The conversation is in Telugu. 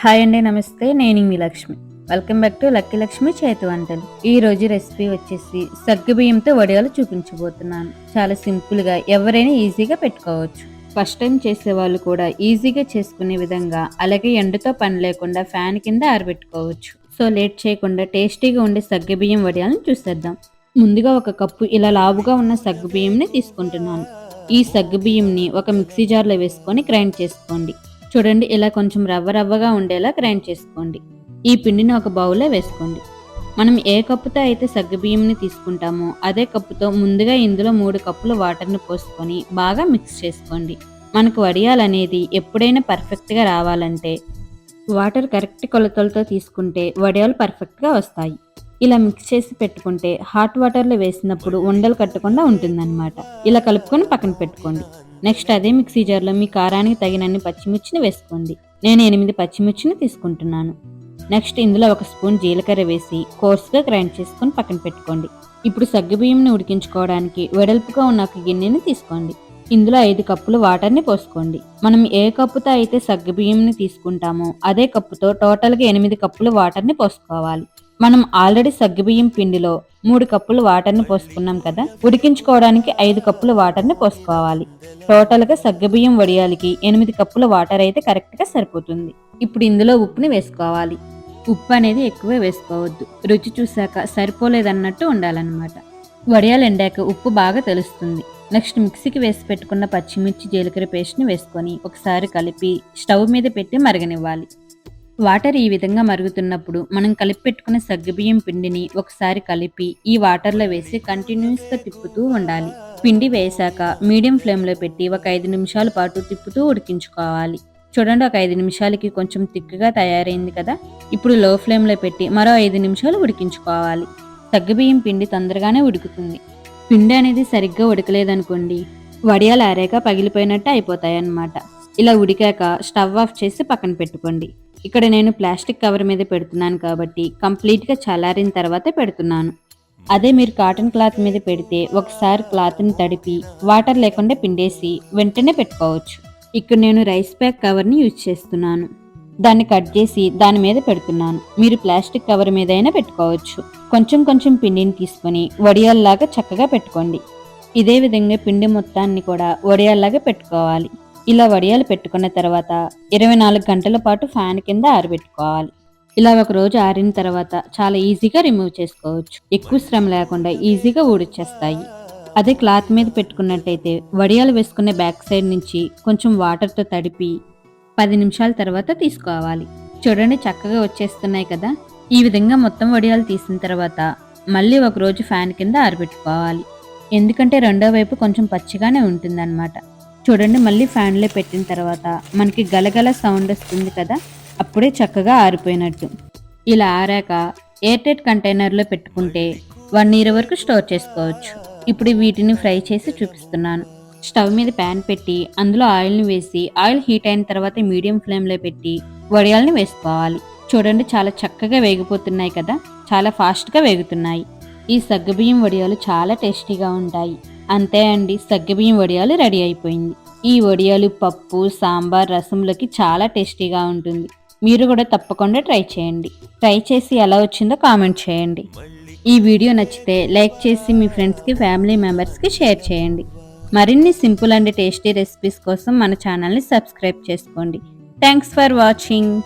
హాయ్ అండి నమస్తే. నేను మీ Lakshmi. Welcome back to lucky Lakshmi చేతి వంటలు ఈ రోజు రెసిపీ వచ్చేసి సగ్గు బియ్యంతో వడియాలు చూపించబోతున్నాను. చాలా సింపుల్గా ఎవరైనా ఈజీగా పెట్టుకోవచ్చు. ఫస్ట్ టైం చేసే వాళ్ళు కూడా ఈజీగా చేసుకునే విధంగా అలాగే ఎండతో పని లేకుండా ఫ్యాన్ కింద ఆరబెట్టుకోవచ్చు. సో లేట్ చేయకుండా టేస్టీగా ఉండే సగ్గు బియ్యం వడియాలను చూసేద్దాం. ముందుగా ఒక కప్పు ఇలా లావుగా ఉన్న సగ్గు బియ్యంని తీసుకుంటున్నాను. ఈ సగ్గు బియ్యంని ఒక మిక్సీ జార్లో వేసుకొని గ్రైండ్ చేసుకోండి. చూడండి ఇలా కొంచెం రవ్వ రవ్వగా ఉండేలా గ్రైండ్ చేసుకోండి. ఈ పిండిని ఒక బౌల్లో వేసుకోండి. మనం ఏ కప్పుతో అయితే సగ్గుబియ్యంని తీసుకుంటామో అదే కప్పుతో ముందుగా ఇందులో మూడు కప్పుల వాటర్ని పోసుకొని బాగా మిక్స్ చేసుకోండి. మనకు వడియాలనేది ఎప్పుడైనా పర్ఫెక్ట్గా రావాలంటే వాటర్ కరెక్ట్ కొలతలతో తీసుకుంటే వడియాలు పర్ఫెక్ట్గా వస్తాయి. ఇలా మిక్స్ చేసి పెట్టుకుంటే హాట్ వాటర్లో వేసినప్పుడు ఉండలు కట్టకుండా ఉంటుందన్నమాట. ఇలా కలుపుకొని పక్కన పెట్టుకోండి. నెక్స్ట్ అదే మిక్సీ జార్లో మీ కారానికి తగినన్ని పచ్చిమిర్చిని వేసుకోండి. నేను ఎనిమిది పచ్చిమిర్చిని తీసుకుంటున్నాను. నెక్స్ట్ ఇందులో ఒక స్పూన్ జీలకర్ర వేసి కోర్స్గా గ్రైండ్ చేసుకొని పక్కన పెట్టుకోండి. ఇప్పుడు సగ్గుబియ్యంని ఉడికించుకోవడానికి వెడల్పుగా ఉన్న ఒక గిన్నెని తీసుకోండి. ఇందులో ఐదు కప్పులు వాటర్ని పోసుకోండి. మనం ఏ కప్పుతో అయితే సగ్గుబియ్యంని తీసుకుంటామో అదే కప్పుతో టోటల్గా ఎనిమిది కప్పులు వాటర్ని పోసుకోవాలి. మనం ఆల్రెడీ సగ్గుబియ్యం పిండిలో మూడు కప్పులు వాటర్ని పోసుకున్నాం కదా ఉడికించుకోవడానికి ఐదు కప్పులు వాటర్ని పోసుకోవాలి. టోటల్గా సగ్గుబియ్యం వడియాలకి ఎనిమిది కప్పుల వాటర్ అయితే కరెక్ట్గా సరిపోతుంది. ఇప్పుడు ఇందులో ఉప్పుని వేసుకోవాలి. ఉప్పు అనేది ఎక్కువే వేసుకోవద్దు. రుచి చూశాక సరిపోలేదన్నట్టు ఉండాలన్నమాట. వడియాలు ఎండాక ఉప్పు బాగా తెలుస్తుంది. నెక్స్ట్ మిక్సీకి వేసి పెట్టుకున్న పచ్చిమిర్చి జీలకర్ర పేస్ట్ని వేసుకొని ఒకసారి కలిపి స్టవ్ మీద పెట్టి మరగనివ్వాలి. వాటర్ ఈ విధంగా మరుగుతున్నప్పుడు మనం కలిపి పెట్టుకున్న సగ్గుబియ్యం పిండిని ఒకసారి కలిపి ఈ వాటర్లో వేసి కంటిన్యూస్గా తిప్పుతూ ఉండాలి. పిండి వేశాక మీడియం ఫ్లేమ్లో పెట్టి ఒక ఐదు నిమిషాల పాటు తిప్పుతూ ఉడికించుకోవాలి. చూడండి ఒక ఐదు నిమిషాలకి కొంచెం తిక్కుగా తయారైంది కదా? ఇప్పుడు లో ఫ్లేమ్లో పెట్టి మరో ఐదు నిమిషాలు ఉడికించుకోవాలి. సగ్గుబియ్యం పిండి తొందరగానే ఉడుకుతుంది. పిండి అనేది సరిగ్గా ఉడకలేదనుకోండి వడియాలు ఆరాక పగిలిపోయినట్టు అయిపోతాయి అన్నమాట ఇలా ఉడికాక స్టవ్ ఆఫ్ చేసి పక్కన పెట్టుకోండి. ఇక్కడ నేను ప్లాస్టిక్ కవర్ మీద పెడుతున్నాను కాబట్టి కంప్లీట్గా చల్లారిన తర్వాతే పెడుతున్నాను. అదే మీరు కాటన్ క్లాత్ మీద పెడితే ఒకసారి క్లాత్ని తడిపి వాటర్ లేకుండా పిండేసి వెంటనే పెట్టుకోవచ్చు. ఇక్కడ నేను రైస్ బ్యాగ్ కవర్ని యూజ్ చేస్తున్నాను. దాన్ని కట్ చేసి దాని మీద పెడుతున్నాను. మీరు ప్లాస్టిక్ కవర్ మీద అయినా పెట్టుకోవచ్చు. కొంచెం కొంచెం పిండిని తీసుకొని వడియాల్లాగా చక్కగా పెట్టుకోండి. ఇదే విధంగా పిండి మొత్తాన్ని కూడా వడియాల్లాగా పెట్టుకోవాలి. ఇలా వడియాలు పెట్టుకున్న తర్వాత ఇరవై నాలుగు గంటల పాటు ఫ్యాన్ కింద ఆరబెట్టుకోవాలి. ఇలా ఒక రోజు ఆరిన తర్వాత చాలా ఈజీగా రిమూవ్ చేసుకోవచ్చు. ఎక్కువ శ్రమ లేకుండా ఈజీగా ఊడిచ్చేస్తాయి. అదే క్లాత్ మీద పెట్టుకున్నట్టయితే వడియాలు వేసుకునే బ్యాక్ సైడ్ నుంచి కొంచెం వాటర్తో తడిపి పది నిమిషాల తర్వాత తీసుకోవాలి. చూడండి చక్కగా వచ్చేస్తున్నాయి కదా. ఈ విధంగా మొత్తం వడియాలు తీసిన తర్వాత మళ్ళీ ఒక రోజు ఫ్యాన్ కింద ఆరబెట్టుకోవాలి. ఎందుకంటే రెండో వైపు కొంచెం పచ్చిగానే ఉంటుందన్నమాట. చూడండి మళ్ళీ ఫ్యాన్లో పెట్టిన తర్వాత మనకి గలగల సౌండ్ వస్తుంది కదా అప్పుడే చక్కగా ఆరిపోయినట్టు. ఇలా ఆరాక ఎయిర్టైట్ కంటైనర్లో పెట్టుకుంటే వన్ ఇయర్ వరకు స్టోర్ చేసుకోవచ్చు. ఇప్పుడు వీటిని ఫ్రై చేసి చూపిస్తున్నాను. స్టవ్ మీద ప్యాన్ పెట్టి అందులో ఆయిల్ని వేసి ఆయిల్ హీట్ అయిన తర్వాత మీడియం ఫ్లేమ్లో పెట్టి వడియాల్ని వేసుకోవాలి. చూడండి చాలా చక్కగా వేగిపోతున్నాయి కదా చాలా ఫాస్ట్గా వేగుతున్నాయి. ఈ సగ్గుబియ్యం వడియాలు చాలా టేస్టీగా ఉంటాయి. అంతే అండి. సగ్గుబియ్యం వడియాలు రెడీ అయిపోయింది. ఈ వడియాలు పప్పు సాంబార్ రసంలోకి చాలా టేస్టీగా ఉంటుంది. మీరు కూడా తప్పకుండా ట్రై చేయండి. ట్రై చేసి ఎలా వచ్చిందో కామెంట్ చేయండి. ఈ వీడియో నచ్చితే లైక్ చేసి మీ ఫ్రెండ్స్కి ఫ్యామిలీ మెంబర్స్కి షేర్ చేయండి. మరిన్ని సింపుల్ అండ్ టేస్టీ రెసిపీస్ కోసం మన ఛానల్ని సబ్స్క్రైబ్ చేసుకోండి. Thanks for watching.